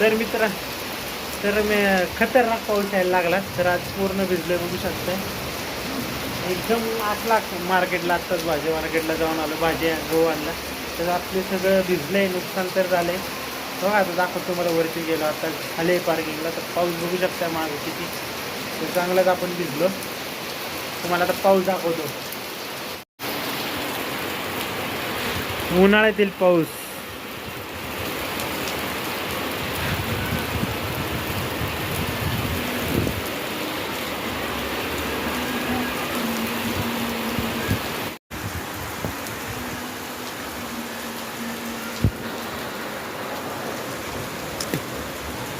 तर मित्र तर मी खतरनाक पाऊस यायला लागला. तर आज पूर्ण भिजलं बघू शकतं एकदम आपला मार्केटला आत्ताच भाजी मार्केटला जाऊन आलो भाजी गहू आणला. तर आपले सगळं भिजलंय नुकसान तर झालं आहे बघा आता दाखवतो तुम्हाला वरती गेलो आता खाली पार्किंगला तर पाऊस बघू शकता मागे किती. तर चांगलाच आपण भिजलो. तुम्हाला आता पाऊस दाखवतो. उन्हाळ्यातील पाऊस.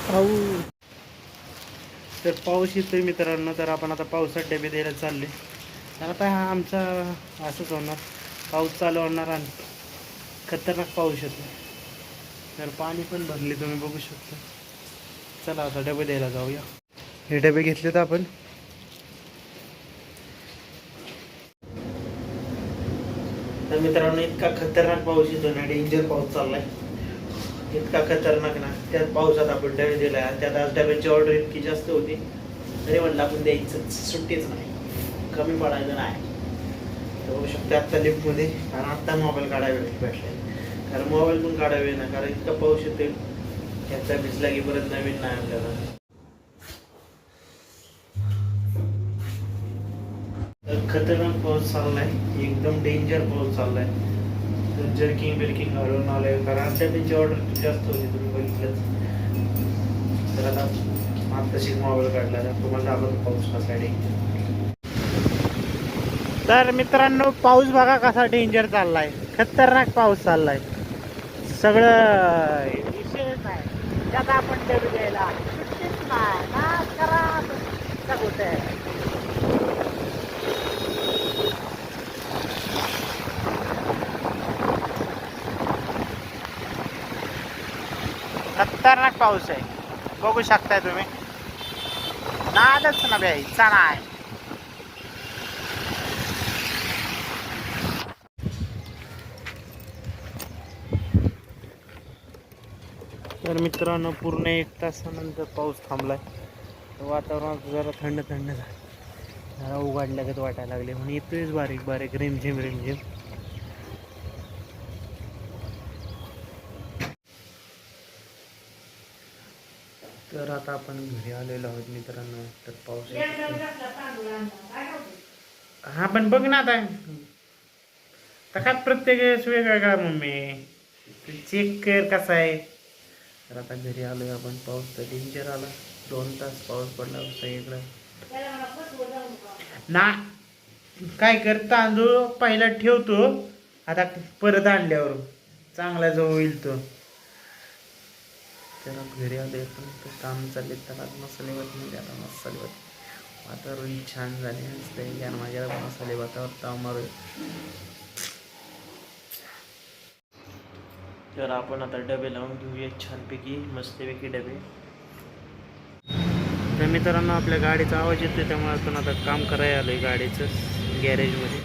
पाऊस तर पाऊस येतोय मित्रांनो तर आपण आता पावसात डबे द्यायला चालले तर आता हा आमचा असंच होणार. पाऊस चालू होणार आणि खतरनाक पाऊस येतो तर पाणी पण भरले तुम्ही बघू शकता. चला आता डबे द्यायला जाऊया. हे डबे घेतलेत आपण. तर मित्रांनो इतका खतरनाक पाऊस येतो ना डेंजर पाऊस चाललाय. इतका खतरनाक ना. त्यात पावसात आपण डबे दिलाय आणि त्यात आज डब्याची ऑर्डर इतकी जास्त होती. तरी म्हणलं आपण द्यायचं सुट्टीच नाही. कमी पडायचं नाही. तर बघू शकतो आत्ता लिफ्टमध्ये कारण आत्ता मोबाईल काढावे भेटले कारण मोबाईल पण काढावे ना कारण इतका पाऊस येतोय. त्याचा भिजला की परत नवीन नाही आपल्याला तर खतरनाक पाऊस चाललाय. एकदम डेंजर पाऊस चाललाय. जर्किंग बिर्किंग घालून आलंय. कारण आमच्या त्यांची ऑर्डर जास्त होती तुम्ही बघितलंच. तर आता आत्ताशी मोबाईल काढला तर तुम्हाला दाखवतो पाऊस कसा आहे. तर मित्रांनो पाऊस बघा कसा डेंजर चाललाय. खतरनाक पाऊस चाललाय. सगळं विशेष आहे त्यात आपण डबे द्यायला सुट्टीच नाही नाच करा असं होतंय खतरनाक पाऊस आहे. बघू शकताय तुम्ही. नादच ना इच्छा नाही तर मित्रांनो पूर्ण एक तासानंतर पाऊस थांबलाय. वातावरणात जरा थंड थंड झालं. जरा उघडल्यागत वाटायला लागले म्हणून येतोयच बारीक बारीक रिमझिम रिमझिम तर आता आपण घरी आलेलो आहोत मित्रांनो. तर पाऊस हा पण बघ ना आता. तकात प्रत्येक वेळेस वेगवेगळा मम्मी. चेक कर कसा आहे. तर आता घरी आलोय आपण. पाऊस तर डेंजर आला. दोन तास पाऊस पडला सगळीकडं ना काय कर तांदूळ पहिला ठेवतो. आता परत आणल्यावर. चांगला जो होईल तो. तर घरी आले पण काम चालले तर आज मसाले भात म्हणजे आता मसाले भात वातावरण छान झाले असते माझ्या मसाले भातावर ताव मारू तर आपण आता डबे लावून घेऊया छानपैकी मस्तपैकी डबे. तर मित्रांनो आपल्या गाडीचा आवाज येतोय त्यामुळे आपण आता काम करायला आलोय गाडीचं गॅरेजमध्ये